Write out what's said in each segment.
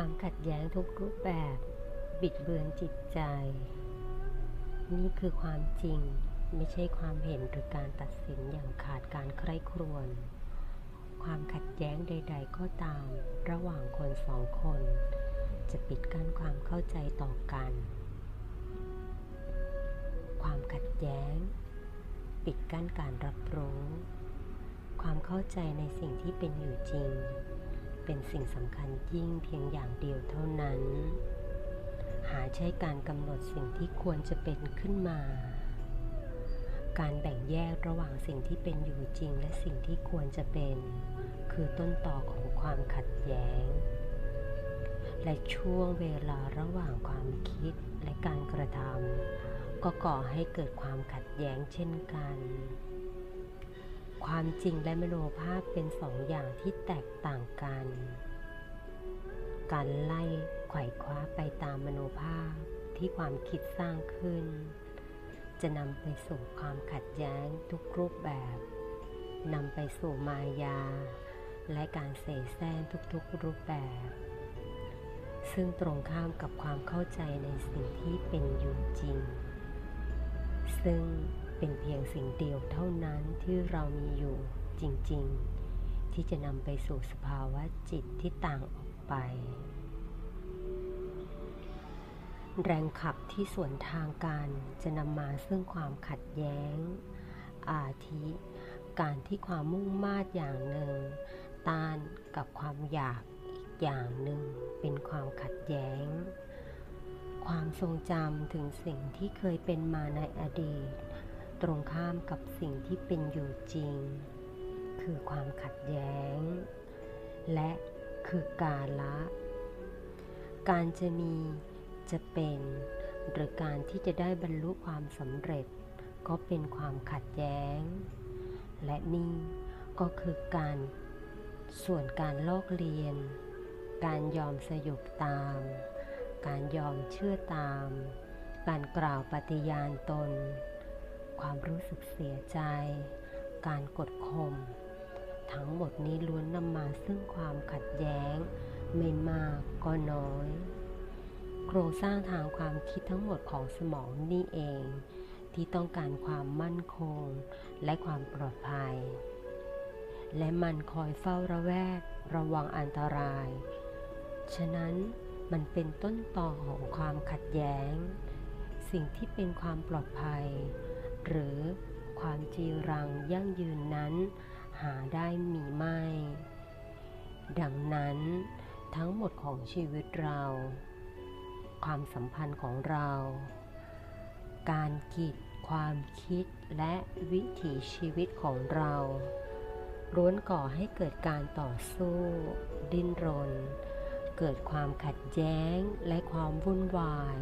ความขัดแย้งทุกรูปแบบ บิดเบือนจิตใจ นี่คือความจริงไม่ใช่ความเห็นหรือการตัดสินอย่างขาดการใคร่ครวญความขัดแย้งใด ๆ ก็ตาม ระหว่างคนสองคน จะปิดกั้นความเข้าใจต่อกัน ความขัดแย้ง ปิดกั้นการรับรู้ ความเข้าใจในสิ่งที่เป็นอยู่จริง เป็นสิ่งสำคัญยิ่งเพียงอย่างเดียวเท่านั้น หาใช้การกำหนดสิ่งที่ควรจะเป็นขึ้นมา การแบ่งแยกระหว่างสิ่งที่เป็นอยู่จริงและสิ่งที่ควรจะเป็น คือต้นต่อของความขัดแย้ง และช่วงเวลาระหว่างความคิดและการกระทำก็ก่อให้เกิดความขัดแย้งเช่นกัน ความจริงและมโนภาพเป็นสองอย่างที่แตกต่างกัน การไล่ไขว่คว้าไปตามมโนภาพที่ความคิดสร้างขึ้น จะนำไปสู่ความขัดแย้งทุกรูปแบบนำไปสู่มายา และการเสแสร้งทุกๆรูปแบบ ซึ่งตรงข้ามกับความเข้าใจในสิ่งที่เป็นอยู่จริง ซึ่ง เป็นเพียงสิ่งเดียวเท่านั้นที่เรามีอยู่จริงๆ ที่จะนำไปสู่สภาวะจิตที่ต่างออกไป แรงขับที่สวนทางกันจะนำมาซึ่งความขัดแย้ง อาทิ การที่ความมุ่งมา่อย่างหนึ่ง ต้านกับความอยากอีกอย่างหนึ่งเป็นความขัดแย้ง ความทรงจำถึงสิ่งที่เคยเป็นมาในอดีต ตรงข้ามกับสิ่งที่เป็นอยู่จริง คือความขัดแย้ง และคือกาละ การจะมีจะเป็น หรือการที่จะได้บรรลุความสำเร็จ ก็เป็นความขัดแย้ง และนี่ก็คือการส่วนการลอกเรียน การยอมสยบตาม การยอมเชื่อตาม การกล่าวปฏิญาณตน ความรู้สึกเสียใจ การกดข่มทั้งหมดนี้ล้วนนำมาซึ่งความขัดแย้ง ไม่มากก็น้อย โครงสร้างทางความคิดทั้งหมดของสมองนี่เอง ที่ต้องการความมั่นคงและความปลอดภัย และมันคอยเฝ้าระแวดระวังอันตราย ฉะนั้นมันเป็นต้นต่อของความขัดแย้ง สิ่งที่เป็นความปลอดภัย หรือความจีรังยั่งยืนนั้น หาได้มีไม่ ดังนั้นทั้งหมดของชีวิตเรา ความสัมพันธ์ของเรา การกีดความคิดและวิถีชีวิตของเราล้วนก่อให้เกิดการต่อสู้ ดิ้นรน เกิดความขัดแย้งและความวุ่นวาย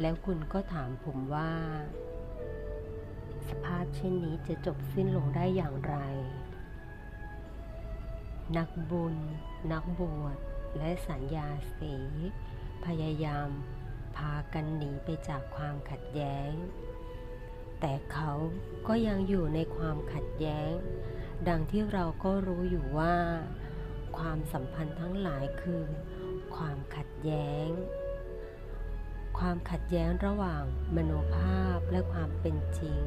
แล้วคุณก็ถามผมว่า สภาพเช่นนี้จะจบสิ้นลงได้อย่างไร นักบุญ นักบวช และสัญญาสี พยายามพากันหนีไปจากความขัดแย้ง แต่เขาก็ยังอยู่ในความขัดแย้ง ดังที่เราก็รู้อยู่ว่า ความสัมพันธ์ทั้งหลายคือ ความขัดแย้ง ความขัดแย้งระหว่างมโนภาพและความเป็นจริง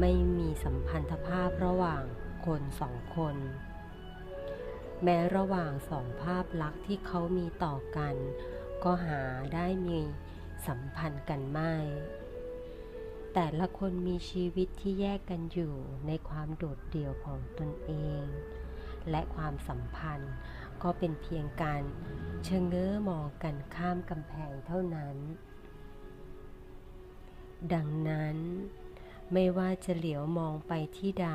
ไม่มีสัมพันธภาพระหว่างคนสองคน แม้ระหว่างสองภาพลักษณ์ที่เขามีต่อกัน ก็หาได้มีสัมพันธ์กันไม่ แต่ละคนมีชีวิตที่แยกกันอยู่ในความโดดเดี่ยวของตนเอง และความสัมพันธ์ ก็เป็นเพียงการเชงเง้อมองกันข้ามกำแพงเท่านั้น ดังนั้น ไม่ว่าจะเหลียวมองไปที่ใด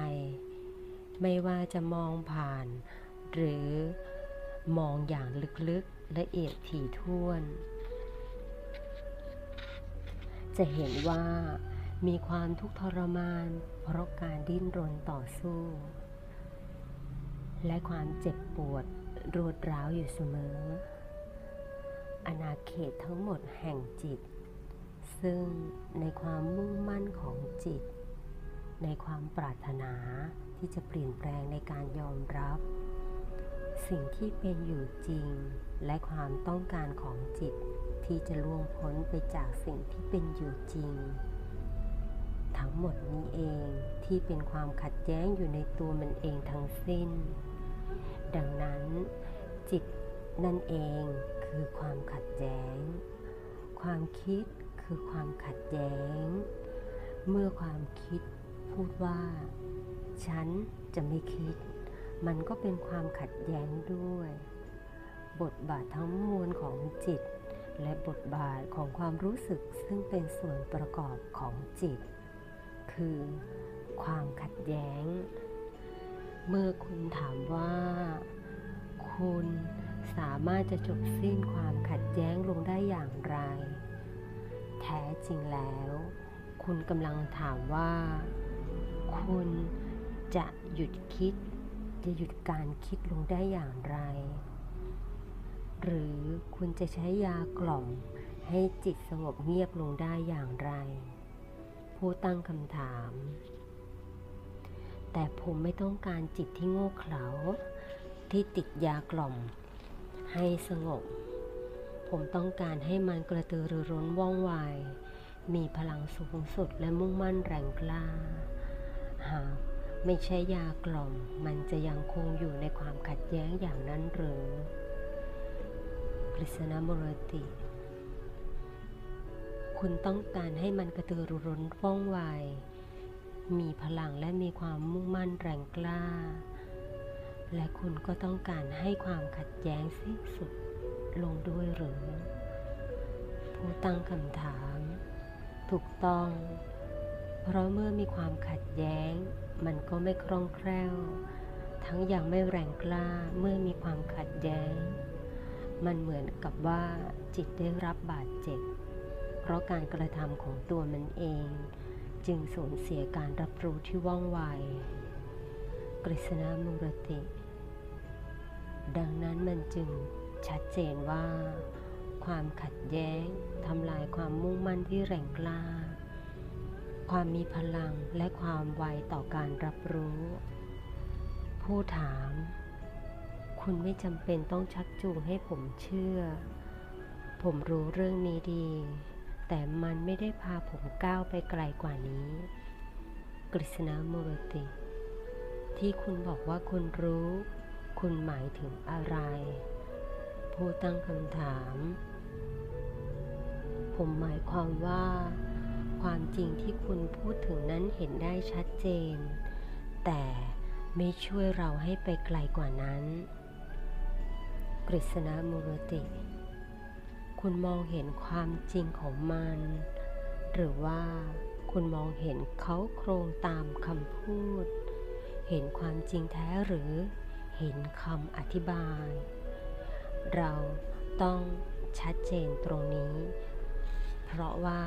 ไม่ว่าจะมองผ่าน หรือมองอย่างลึกๆละเอียดถี่ถ้วน จะเห็นว่ามีความทุกข์ทรมาน เพราะการดิ้นรนต่อสู้ และความเจ็บปวด รวดร้าวอยู่เสมออนาเขตทั้งหมดแห่งจิต ซึ่งในความมุ่งมั่นของจิต ในความปรารถนาที่จะเปลี่ยนแปลงในการยอมรับ สิ่งที่เป็นอยู่จริง และความต้องการของจิตที่จะล่วงพ้นไปจากสิ่งที่เป็นอยู่จริง ทั้งหมดนี้เองที่เป็นความขัดแย้งอยู่ในตัวมันเองทั้งสิ้น ดังนั้น จิตนั่นเองคือความขัดแย้ง ความคิดคือความขัดแย้ง เมื่อความคิดพูดว่า ฉันจะไม่คิด มันก็เป็นความขัดแย้งด้วย บทบาททั้งมวลของจิต และบทบาทของความรู้สึกซึ่งเป็นส่วนประกอบของจิต คือความขัดแย้ง เมื่อคุณถามว่า คุณสามารถจะจบสิ้นความขัดแย้งลงได้อย่างไร แท้จริงแล้ว คุณกำลังถามว่า คุณจะหยุดคิด จะหยุดการคิดลงได้อย่างไร หรือคุณจะใช้ยากล่อมให้จิตสงบเงียบลงได้อย่างไร ผู้ตั้งคำถาม แต่ผมไม่ต้องการจิตที่โง่เขลาที่ติดยากล่อม ให้สงบ ผมต้องการให้มันกระตือรือร้นว่องไว มีพลังสูงสุดและมุ่งมั่นแรงกล้า หากไม่ใช่ยากล่อม มันจะยังคงอยู่ในความขัดแย้งอย่างนั้นหรือ กฤษณมรติ คุณต้องการให้มันกระตือรือร้นว่องไว มีพลังและมีความมุ่งมั่นแรงกล้า และคุณก็ต้องการให้ความขัดแย้งสิ้นสุดลงด้วยหรือ ผู้ตั้งคำถาม ถูกต้อง เพราะเมื่อมีความขัดแย้ง มันก็ไม่คล่องแคล่ว ทั้งยังไม่แรงกล้าเมื่อมีความขัดแย้ง มันเหมือนกับว่าจิตได้รับบาดเจ็บ เพราะการกระทำของตัวมันเอง จึงสูญเสียการรับรู้ที่ว่องไว กฤษณามุรติ ดังนั้นมันจึงชัดเจนว่า ความขัดแย้งทำลายความมุ่งมั่นที่แรงกล้า ความมีพลังและความไวต่อการรับรู้ ผู้ถาม คุณไม่จำเป็นต้องชักจูงให้ผมเชื่อ ผมรู้เรื่องนี้ดี แต่มันไม่ได้พาผมก้าวไปไกลกว่านี้ กฤษณามุรติ ที่คุณบอกว่าคุณรู้ คุณหมายถึงอะไร ผู้ตั้งคำถาม ผมหมายความว่า ความจริงที่คุณพูดถึงนั้นเห็นได้ชัดเจน แต่ไม่ช่วยเราให้ไปไกลกว่านั้น กฤษณามุรติ คุณมองเห็นความจริงของมัน หรือว่าคุณมองเห็นเขาโครงตามคำพูด เห็นความจริงแท้หรือเห็นคำอธิบาย เราต้องชัดเจนตรงนี้ เพราะว่า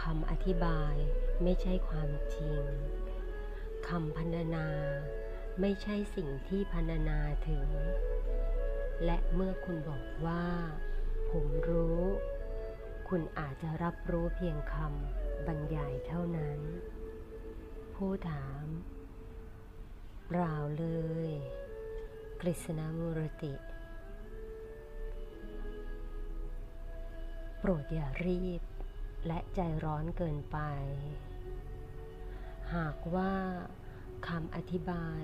คำอธิบายไม่ใช่ความจริงคำพรรณนาไม่ใช่สิ่งที่พรรณนาถึง และเมื่อคุณบอกว่า ผมรู้ คุณอาจจะรับรู้เพียงคำบรรยายเท่านั้น ผู้ถามเปล่าเลย กฤษณามุรติ โปรดอย่ารีบและใจร้อนเกินไป หากว่าคำอธิบาย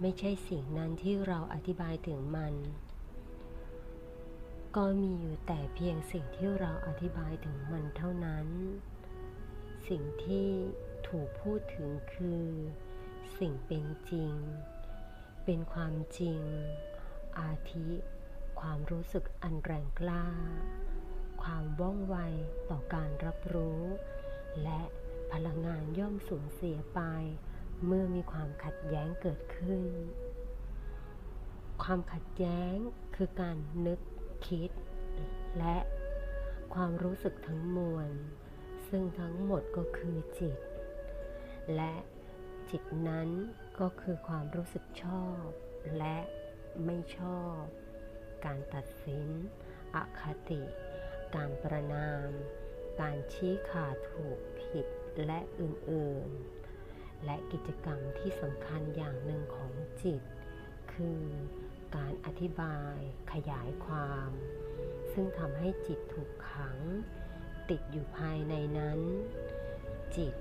ไม่ใช่สิ่งนั้นที่เราอธิบายถึงมัน ก็มีอยู่แต่เพียงสิ่งที่เราอธิบายถึงมันเท่านั้น สิ่งที่ถูกพูดถึงคือ สิ่งเป็นจริง เป็นความจริง อาทิ ความรู้สึกอันแรงกล้า ความว่องไวต่อการรับรู้ และพลังงานย่อมสูญเสียไป เมื่อมีความขัดแย้งเกิดขึ้น ความขัดแย้งคือการนึก คิด และความรู้สึกทั้งมวล ซึ่งทั้งหมดก็คือจิต และจิตนั้นก็คือความรู้สึกชอบ และไม่ชอบ การตัดสิน อคติ การประนาม การชี้ขาดถูกผิดและอื่นๆ และกิจกรรมที่สำคัญอย่างหนึ่งของจิต คือ การอธิบายขยายความ ซึ่งทำให้จิตถูกขัง ติดอยู่ภายในนั้น จิต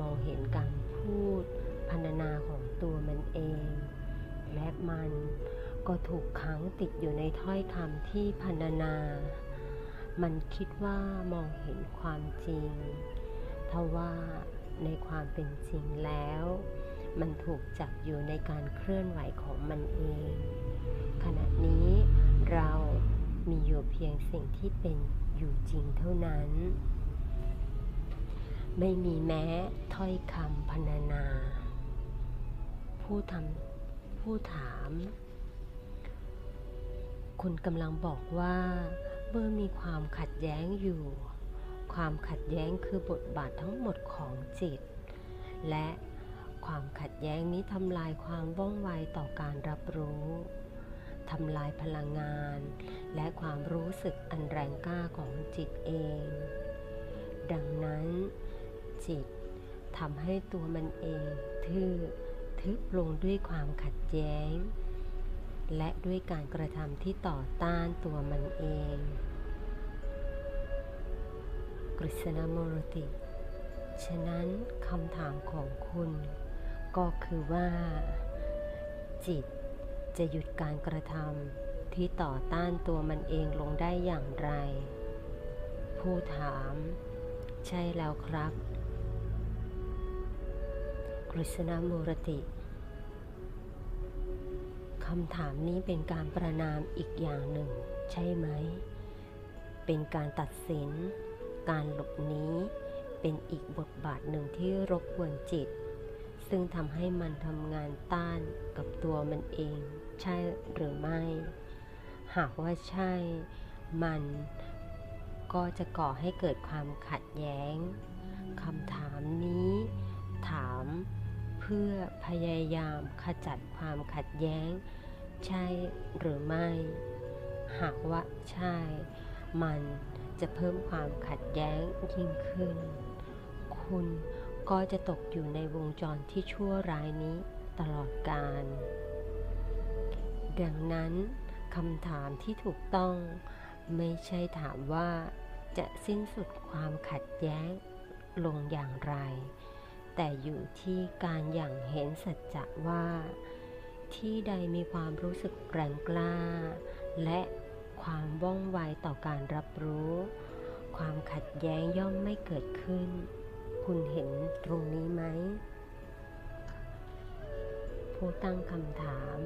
มองเห็นการพูดพรรณนาของตัวมันเอง และมันก็ถูกขังติดอยู่ในถ้อยคำที่พรรณนา มันคิดว่ามองเห็นความจริงทว่าในความเป็นจริงแล้ว มันถูกจับอยู่ในการเคลื่อนไหวของมันเอง ขณะนี้เรามีอยู่เพียงสิ่งที่เป็นอยู่จริงเท่านั้น ไม่มีแม้ถ้อยคำพรรณนา ผู้ทำผู้ถาม คุณกำลังบอกว่าเมื่อมีความขัดแย้งอยู่ ความขัดแย้งคือบทบาททั้งหมดของจิต และความขัดแย้งนี้ทำลายความว่องไวต่อการรับรู้ ทำลายพลังงาน และความรู้สึกอันแรงกล้าของจิตเอง ดังนั้น จิตทำให้ตัวมันเองทื่อทึบลงด้วยความขัดแย้ง และด้วยการกระทำที่ต่อต้านตัวมันเอง กฤษณมรติ ฉะนั้นคำถามของคุณ ก็คือว่า จิต จะหยุดการกระทำที่ต่อต้านตัวมันเองลงได้อย่างไร ผู้ถาม ใช่แล้วครับกฤษณมูรติคำถามนี้เป็นการประนามอีกอย่างหนึ่ง ใช่ไหม เป็นการตัดสิน การหลบหนีเป็นอีกบทบาทหนึ่งที่รบกวนจิต ซึ่งทำให้มันทำงานต้านกับตัวมันเอง ใช่หรือไม่ หากว่าใช่ มันก็จะก่อให้เกิดความขัดแย้งคำถามนี้ ถามเพื่อพยายามขจัดความขัดแย้ง ใช่หรือไม่ หากว่าใช่ มันจะเพิ่มความขัดแย้งยิ่งขึ้น คุณก็จะตกอยู่ในวงจรที่ชั่วร้ายนี้ตลอดกาล ดังนั้นคำถามที่ถูกต้องไม่ใช่ถามว่าจะสิ้นสุดความขัดแย้งลงอย่างไร แต่อยู่ที่การอย่างเห็นสัจจะว่า ที่ใดมีความรู้สึกแรงกล้า และความว่องไวต่อการรับรู้ ความขัดแย้งย่อมไม่เกิดขึ้น คุณเห็นตรงนี้ไหม ผู้ตั้งคำถาม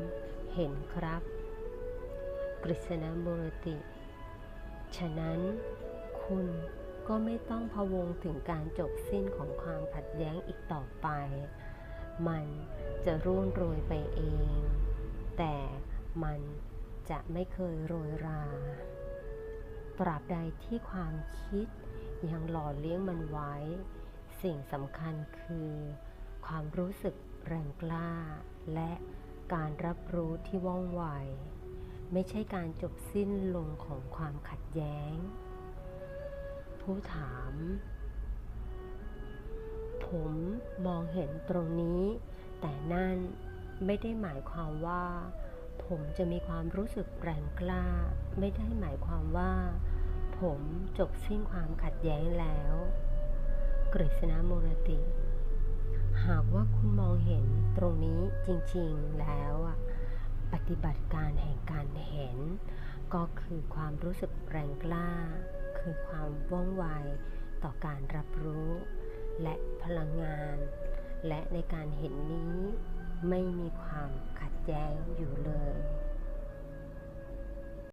เห็นครับ กฤษณมูรติ ฉะนั้นคุณก็ไม่ต้องพะวงถึงการจบสิ้นของความขัดแย้งอีกต่อไป มันจะร่วงโรยไปเอง แต่มันจะไม่เคยโรยรา ตราบใดที่ความคิดยังหล่อเลี้ยงมันไว้ สิ่งสำคัญคือ ความรู้สึกแรงกล้าและ การรับรู้ที่ว่องไว ไม่ใช่การจบสิ้นลงของความขัดแย้ง ผู้ถาม ผมมองเห็นตรงนี้ แต่นั่นไม่ได้หมายความว่า ผมจะมีความรู้สึกแรงกล้า ไม่ได้หมายความว่า ผมจบสิ้นความขัดแย้งแล้ว กฤษณมูรติ หากว่าคุณมองเห็นตรงนี้จริงๆแล้วอะปฏิบัติการแห่งการเห็น ก็คือความรู้สึกแรงกล้า คือความว่องไวต่อการรับรู้ และพลังงาน และในการเห็นนี้ไม่มีความขัดแย้งอยู่เลย